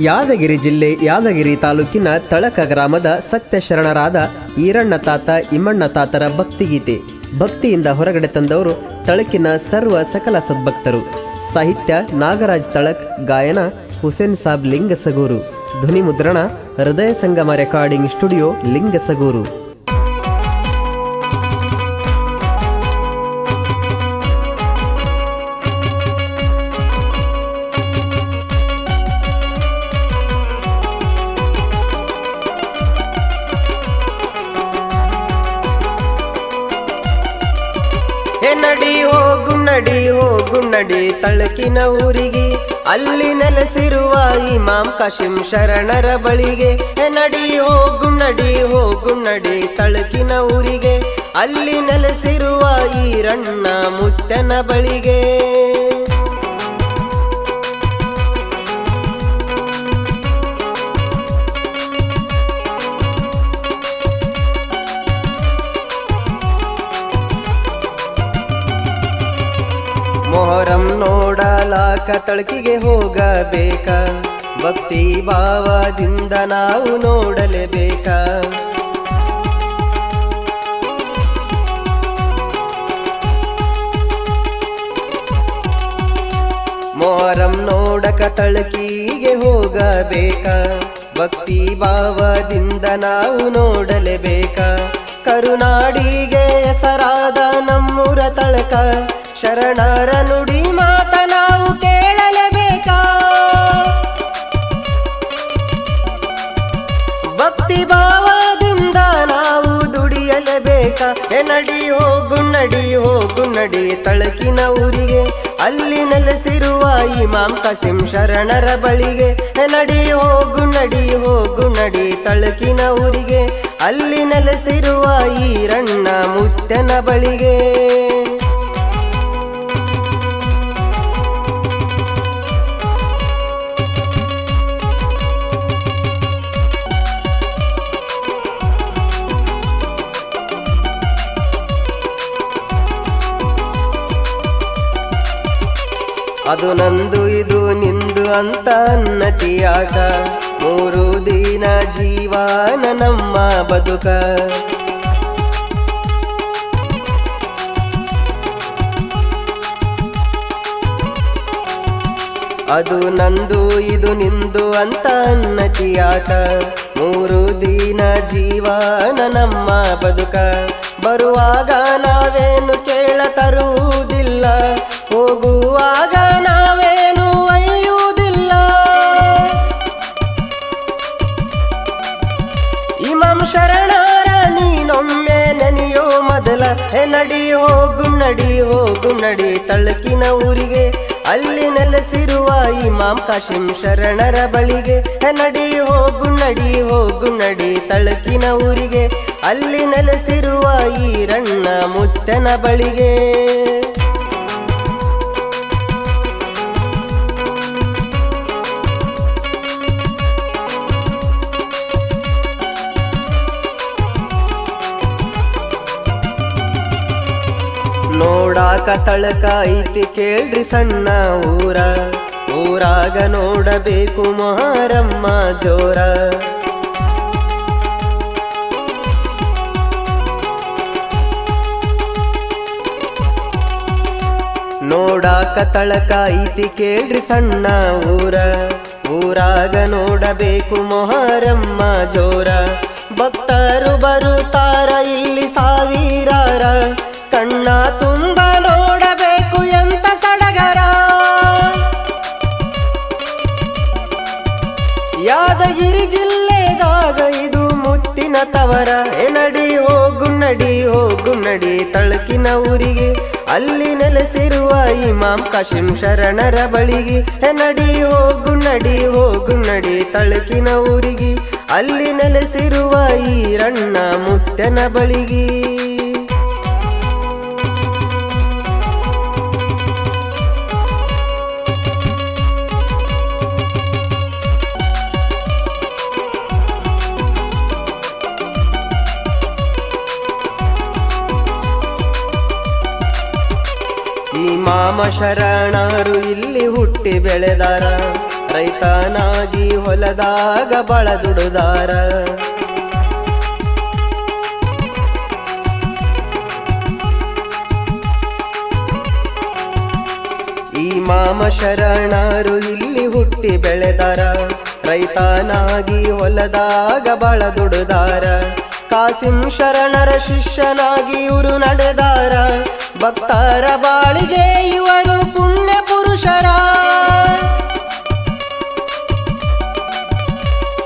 ಯಾದಗಿರಿ ಜಿಲ್ಲೆ ಯಾದಗಿರಿ ತಾಲೂಕಿನ ತಳಕ ಗ್ರಾಮದ ಸತ್ಯಶರಣರಾದ ಈರಣ್ಣ ತಾತ, ಇಮ್ಮಣ್ಣ ತಾತರ ಭಕ್ತಿಗೀತೆ. ಭಕ್ತಿಯಿಂದ ಹೊರಗಡೆ ತಂದವರು ತಳಕಿನ ಸರ್ವ ಸಕಲ ಸದ್ಭಕ್ತರು. ಸಾಹಿತ್ಯ ನಾಗರಾಜ್ ತಳಕ್, ಗಾಯನ ಹುಸೇನ್ ಸಾಬ್ ಲಿಂಗಸಗೂರು. ಧ್ವನಿ ಮುದ್ರಣ ಹೃದಯ ಸಂಗಮ ರೆಕಾರ್ಡಿಂಗ್ ಸ್ಟುಡಿಯೋ ಲಿಂಗಸಗೂರು. ನಡಿ ತಳಕಿನ ಊರಿಗೆ, ಅಲ್ಲಿ ನೆಲೆಸಿರುವ ಇಮಾಂ ಕಶಿಂ ಶರಣರ ಬಳಿಗೆ. ನಡಿ ಹೋಗು ಗುಂಡಡಿ ಗುಂಡಡಿ ತಳಕಿನ ಊರಿಗೆ, ಅಲ್ಲಿ ನೆಲೆಸಿರುವ ಈರಣ್ಣ ಮುತ್ತನ ಬಳಿಗೆ. ತಳಕಿಗೆ ಹೋಗಬೇಕ. ಭಕ್ತಿ ಭಾವದಿಂದ ನಾವು ನೋಡಲೇಬೇಕ. ಮೊಹರಂ ನೋಡಕ ತಳಕಿಗೆ ಹೋಗಬೇಕ. ಭಕ್ತಿ ಭಾವದಿಂದ ನಾವು ನೋಡಲೇಬೇಕ. ಕರುನಾಡಿಗೆ ಹೆಸರಾದ ನಮ್ಮೂರ ತಳಕ. ಶರಣರ ನುಡಿ ಮಾತ ಎ ನಡಿ ಹೋಗು ನಡಿ ಹೋಗು ತಳಕಿನ ಊರಿಗೆ. ಅಲ್ಲಿ ನೆಲೆಸಿರುವ ಇಮಾಮ್ ಕಸಿಂ ಶರಣರ ಬಳಿಗೆ. ಎನಡಿ ನಡಿ ಹೋಗು ನಡಿ ಹೋಗು ತಳಕಿನ ಊರಿಗೆ. ಅಲ್ಲಿ ನೆಲೆಸಿರುವ ಈರಣ್ಣ ಮುತ್ತನ ಬಳಿಗೆ. ಅನ್ನತಿಯಾಟ ಮೂರು ದಿನ ಜೀವನ ನಮ್ಮ ಬದುಕ. ಅದು ನಂದು, ಇದು ನಿಂದು ಅಂತ ಅನ್ನತಿಯಾಟ ಮೂರು ದಿನ ಜೀವನ ನಮ್ಮ ಬದುಕ. ಬರುವಾಗ ನಾವೇನು ಕೇಳ ತರುವುದಿಲ್ಲ, ಹೋಗುವಾಗ ನಡಿ ಹೋಗು ನಡಿ ಹೋಗು, ನಡಿ ತಳಕಿನ ಊರಿಗೆ. ಅಲ್ಲಿ ನೆಲೆಸಿರುವ ಇಮಾಮ್ ಕಾಶಿಂ ಶರಣರ ಬಳಿಗೆ. ನಡೆಯೋ ನಡಿ ಹೋಗು ನಡಿ ಹೋಗು, ನಡಿ ತಳಕಿನ ಊರಿಗೆ. ಅಲ್ಲಿ ನೆಲೆಸಿರುವ ಈರಣ್ಣ ಮುತ್ತನ ಬಳಿಗೆ. ನೋಡಾಕ ತಳಕ ಐತಿ ಕೇಳ್ರಿ ಸಣ್ಣ ಊರ. ಊರಾಗ ನೋಡಬೇಕು ಮಹಾರಮ್ಮ ಜೋರ. ನೋಡಾಕ ತಳಕ ಐತಿ ಕೇಳ್ರಿ ಸಣ್ಣ ಊರ. ಊರಾಗ ನೋಡಬೇಕು ಮೊಹರಮ್ಮ ಜೋರ. ಭಕ್ತರು ಬರುತ್ತಾರ ಇಲ್ಲಿ ಸಾವಿರಾರ. ಕಣ್ಣ ತುಂಬ ಎ ನಡಿ ಹೋಗು, ನಡಿ ತಳಕಿನ ಊರಿಗೆ. ಅಲ್ಲಿ ನೆಲೆಸಿರುವ ಇಮಾಮ್ ಕಾಶಿಂ ಶರಣರ ಬಳಿಗೆ. ಎನಡಿ ನಡಿ ಹೋಗು ನಡಿ ಹೋಗು, ನಡಿ ತಳಕಿನ ಊರಿಗೆ. ಅಲ್ಲಿ ನೆಲೆಸಿರುವ ಈರಣ್ಣ ಮುತ್ತನ ಬಳಿಗೆ. ಮಾಮ ಶರಣರು ಇಲ್ಲಿ ಹುಟ್ಟಿ ಬೆಳೆದಾರ. ರೈತನಾಗಿ ಹೊಲದಾಗ ಬಳದುಡುದಾರ. ಈ ಮಾಮ ಶರಣರು ಇಲ್ಲಿ ಹುಟ್ಟಿ ಬೆಳೆದಾರ. ರೈತನಾಗಿ ಹೊಲದಾಗ ಬಳದುಡುದಾರ. ಕಾಸಿಂ ಶರಣರ ಶಿಷ್ಯನಾಗಿ ಇವರು ನಡೆದಾರ. ಭಕ್ತರ ಬಾಳಿಗೆ ಇವರು ಪುಣ್ಯ ಪುರುಷರ.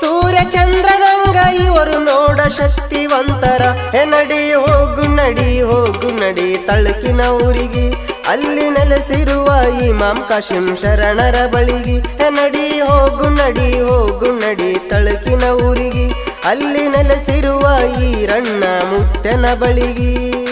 ಸೂರ್ಯ ಚಂದ್ರನಂಗ ಇವರು ನೋಡ ಶಕ್ತಿವಂತರ. ಹೆ, ನಡಿ ಹೋಗು ನಡಿ ಹೋಗು, ನಡಿ ತಳಕಿನ ಊರಿಗೆ. ಅಲ್ಲಿ ನೆಲೆಸಿರುವ ಇಮಾಮ್ ಕಾಶಿಂ ಶರಣರ ಬಳಿಗೆ. ಹೆ, ನಡಿ ಹೋಗು ನಡಿ ಹೋಗು, ನಡಿ ತಳಕಿನ ಊರಿಗೆ. ಅಲ್ಲಿ ನೆಲೆಸಿರುವ ಈ ರಣ್ಣ ಮುತ್ತನ ಬಳಿಗೆ.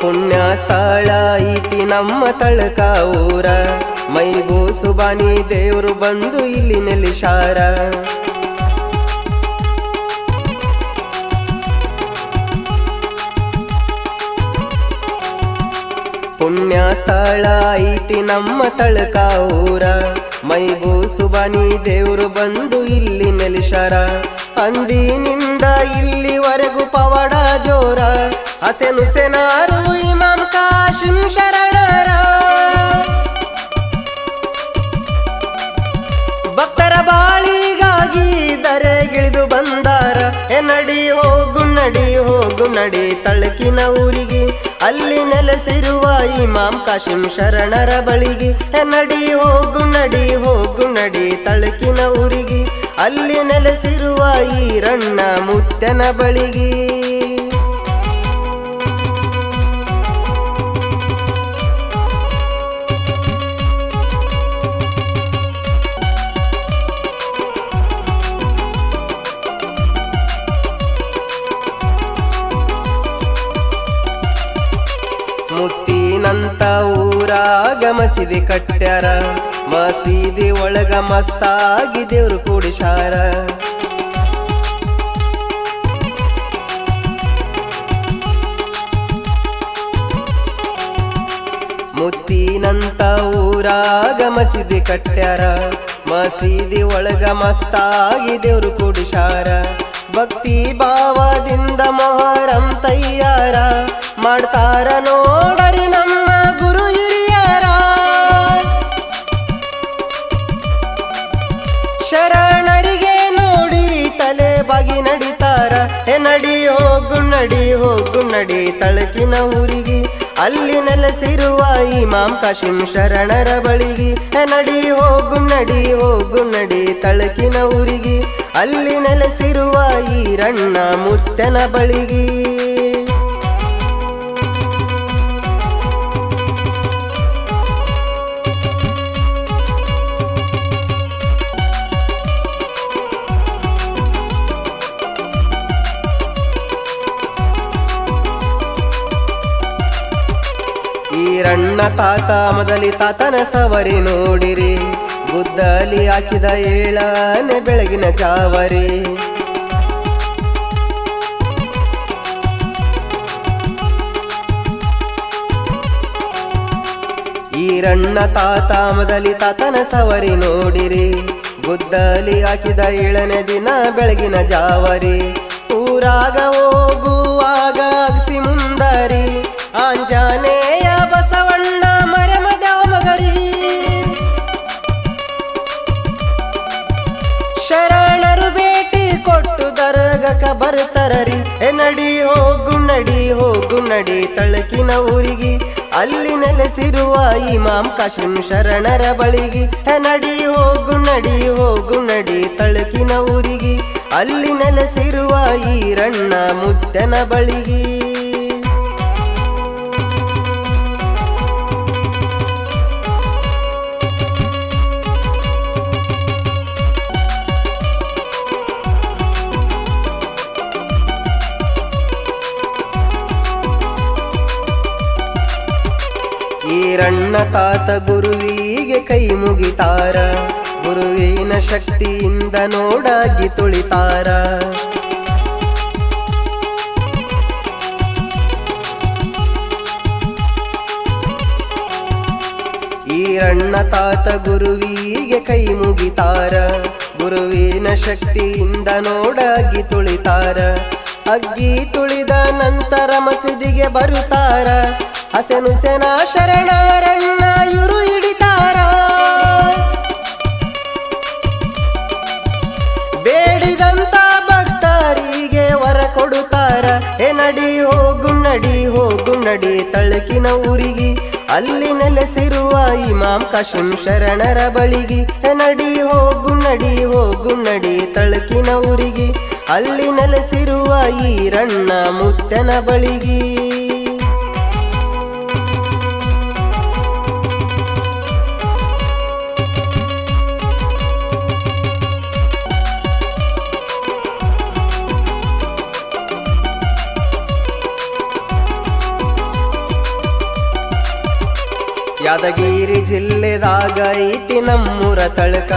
ಪುಣ್ಯ ಸ್ಥಳ ನಮ್ಮ ತಳಕ ಊರ. ಮೈಗೂ ಸುಬಾನಿ ದೇವರು ಬಂದು ಇಲ್ಲಿ ನೆಲೆಸಾರ. ಪುಣ್ಯ ಸ್ಥಳ ನಮ್ಮ ತಳಕ ಊರ. ಮೈಗೂ ಸುಬಾನಿ ದೇವರು ಬಂದು ಇಲ್ಲಿ ನೆಲಿಶಾರ ಅಂದಿನಿಂದ ಇಲ್ಲಿವರೆಗೂ ಪವಾಡ ಜೋರ ಹಸೆನುಸೆನಾರು ಇಮಾಮ್ ಕಾಶಿಂ ಶರಣರ ನಡಿ ತಳಕಿನ ಊರಿಗೆ, ಅಲ್ಲಿ ನೆಲೆಸಿರುವ ಇಮಾಮ್ ಕಾಶಿಂ ಶರಣರ ಬಳಿಗೆ. ನಡಿ ಹೋಗು ನಡಿ ಹೋಗು, ನಡಿ ತಳಕಿನ ಊರಿಗೆ, ಅಲ್ಲಿ ನೆಲೆಸಿರುವ ಈರಣ್ಣ ಮುತ್ತನ ಬಳಿಗೆ. ಮುತ್ತಿನಂತ ಊರ ಮಸೀದಿ ಕಟ್ಟ್ಯಾರ, ಮಸೀದಿ ಒಳಗ ಮಸ್ತಾಗಿ ದೇವ್ರು ಕೂಡಿಸಾರ ಮುತ್ತಿನಂತ ಊರ ಮಸೀದಿ ಕಟ್ಟ್ಯಾರ, ಮಸೀದಿ ಒಳಗ ಮಸ್ತಾಗಿ ದೇವ್ರು ಕೂಡಿಸಾರ ಭಕ್ತಿ ಭಾವದಿಂದ ಮೊಹರಂ ತಯ್ಯಾರ ಮಾಡ್ತಾರ ನೋಡರಿ ನಮ್ಮ ಗುರು ಹಿರಿಯರ. ಶರಣರಿಗೆ ನೋಡಿ ತಲೆ ಬಾಗಿ ನಡಿತಾರ. ಹೆ ನಡಿ ಹೋಗು ನಡಿ ಹೋಗು, ನಡಿ ತಳಕಿನ ಊರಿಗೆ. ಅಲ್ಲಿ ನೆಲೆಸಿರುವ ಇಮಾಮ್ ಕಾಶಿಂ ಶರಣರ ಬಳಿಗೆ. ನಡಿ ಹೋಗು ನಡಿ ಹೋಗು, ನಡಿ ತಳಕಿನ ಊರಿಗೆ. ಅಲ್ಲಿ ನೆಲೆಸಿರುವ ರಣ್ಣ ಮುತ್ತನ ಬಳಿಗೆ. ಈರಣ್ಣ ತಾತ, ಮೊದಲಿ ತಾತನ ಸವರಿ ನೋಡಿರಿ. ಗುದ್ದಲಿ ಹಾಕಿದ ಏಳನೆ ಬೆಳಗಿನ ಜಾವರಿ. ಈರಣ್ಣ ತಾತ, ಮೊದಲಿ ತಾತನ ಸವರಿ ನೋಡಿರಿ. ಗುದ್ದಲಿ ಹಾಕಿದ ಏಳನೇ ದಿನ ಬೆಳಗಿನ ಜಾವರಿ. ಊರಾಗ ಹೋಗುವಾಗ ನಡಿ ಹೋಗು ನಡಿ ಹೋಗು, ನಡಿ ತಳಕಿನ ಊರಿಗೆ. ಅಲ್ಲಿ ನೆಲೆಸಿರುವ ಇಮಾಮ್ ಕಾಶಿಂ ಶರಣರ ಬಳಿಗೆ. ನಡಿ ಹೋಗು ನಡಿ ಹೋಗು, ನಡಿ ತಳಕಿನ ಊರಿಗೆ. ಅಲ್ಲಿ ನೆಲೆಸಿರುವ ಈರಣ್ಣ ಮುದ್ದನ ಬಳಿಗೆ. ಈರಣ್ಣ ತಾತ ಗುರುವಿಗೆ ಕೈ ಮುಗಿತಾರ. ಗುರುವಿನ ಶಕ್ತಿಯಿಂದ ನೋಡಾಗಿ ತುಳಿತಾರ. ಅಣ್ಣ ತಾತ ಗುರುವಿಗೆ ಕೈ ಮುಗಿತಾರ. ಗುರುವಿನ ಶಕ್ತಿಯಿಂದ ನೋಡಾಗಿ ತುಳಿತಾರ. ಅಗ್ಗಿ ತುಳಿದ ನಂತರ ಮಸೀದಿಗೆ ಬರುತ್ತಾರ. ಹಸನುಸೆನ ಶರಣವರನ್ನ ಇವರು ಹಿಡಿತಾರ. ಬೇಡಿದಂತ ಭಕ್ತರಿಗೆ ವರ ಕೊಡುತ್ತಾರ. ಏ ನಡಿ ಹೋಗು ನಡಿ ಹೋಗು, ನಡಿ ತಳಕಿನ ಊರಿಗೆ. ಅಲ್ಲಿ ನೆಲೆಸಿರುವ ಮಾಂ ಕಾಶಿಂ ಶರಣರ ಬಳಿಗೆ. ನಡಿ ಹೋಗು ನಡಿ ಹೋಗು, ನಡಿ ತಳಕಿನ ಊರಿಗೆ. ಅಲ್ಲಿ ನೆಲೆಸಿರುವ ಈರಣ್ಣ ಮುತ್ತನ ಬಳಿಗೆ. ಯಾದಗಿರಿ ಜಿಲ್ಲೆದಾಗ ಐತಿ ನಮ್ಮೂರ ತಳಕ.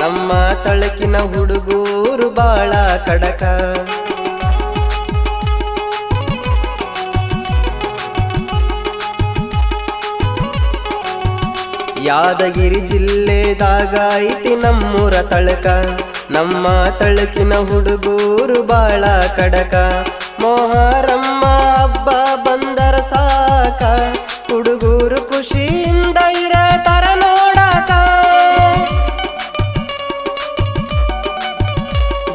ನಮ್ಮ ತಳಕಿನ ಹುಡುಗೂರು ಬಾಳ ಕಡಕ. ಯಾದಗಿರಿ ಜಿಲ್ಲೆದಾಗ ಐತಿ ನಮ್ಮೂರ ತಳಕ. ನಮ್ಮ ತಳಕಿನ ಹುಡುಗೂರು ಬಾಳ ಕಡಕ. ಮೊಹರಮ್ಮ ಹಬ್ಬ ಖುಷಿಯಿಂದ ಇರತರ ನೋಡಕ.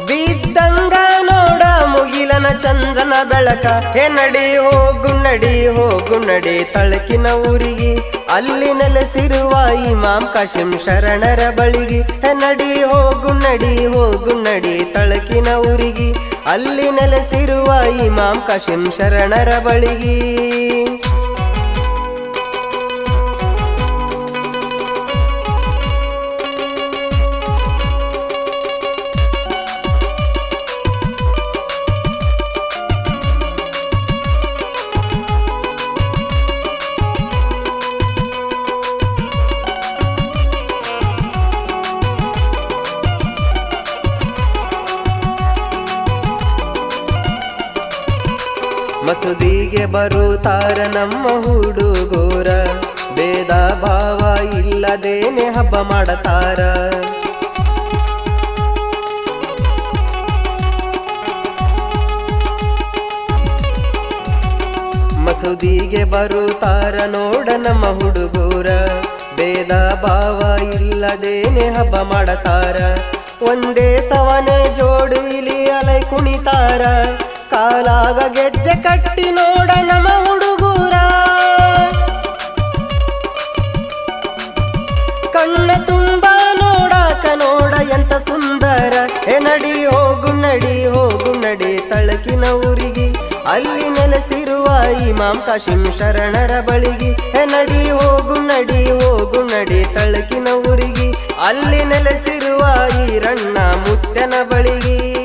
ಬಿದ್ದಂಗ ನೋಡ ಮುಗಿಲನ ಚಂದ್ರನ ಬೆಳಕ. ಹೇ ನಡಿ ಹೋಗು ನಡಿ ಹೋಗು, ನಡಿ ತಳಕಿನ ಊರಿಗೆ. ಅಲ್ಲಿ ನೆಲೆಸಿರುವ ಇಮಾಮ್ ಕಶಿಂ ಶರಣರ ಬಳಿಗೆ. ಹೆ ನಡಿ ಹೋಗು ನಡಿ ಹೋಗು, ನಡಿ ತಳಕಿನ ಊರಿಗೆ. ಅಲ್ಲಿ ನೆಲೆಸಿರುವ ಇಮಾಮ್ ಕಾಶಿಂ ಶರಣರ ಬಳಿಗೆ. ಮಸೂದಿಗೆ ಬರುತ್ತಾರ ನಮ್ಮ ಹುಡುಗೂರ. ಭೇದ ಭಾವ ಇಲ್ಲದೇನೆ ಹಬ್ಬ ಮಾಡತಾರ. ಮಸೂದಿಗೆ ಬರುತ್ತಾರ ನೋಡ ನಮ್ಮ ಹುಡುಗೂರ. ಭೇದ ಭಾವ ಇಲ್ಲದೇನೆ ಹಬ್ಬ ಮಾಡತಾರ. ಒಂದೇ ಸವನೆ ಜೋಡಿಲಿ ಅಲೈ ಕುಣಿತಾರ. ಕಾಲಾಗ ಗೆಜ್ಜೆ ಕಟ್ಟಿ ನೋಡ ನಮ ಹುಡುಗೂರ. ಕಣ್ಣ ತುಂಬ ನೋಡಾಕ ನೋಡ ಎಂತ ಸುಂದರ. ಎ ನಡಿ ಹೋಗು ನಡಿ ಹೋಗು, ನಡಿ ತಳಕಿನ ಊರಿಗೆ. ಅಲ್ಲಿ ನೆಲೆಸಿರುವ ಇಮಾಮ್ ಕಾಶಿಂ ಶರಣರ ಬಳಿಗೆ. ಎ ನಡಿ ಹೋಗು ನಡಿ ಹೋಗು, ನಡಿ ತಳಕಿನ ಊರಿಗೆ. ಅಲ್ಲಿ ನೆಲೆಸಿರುವ ರಣ್ಣ ಮುತ್ತನ ಬಳಿಗೆ.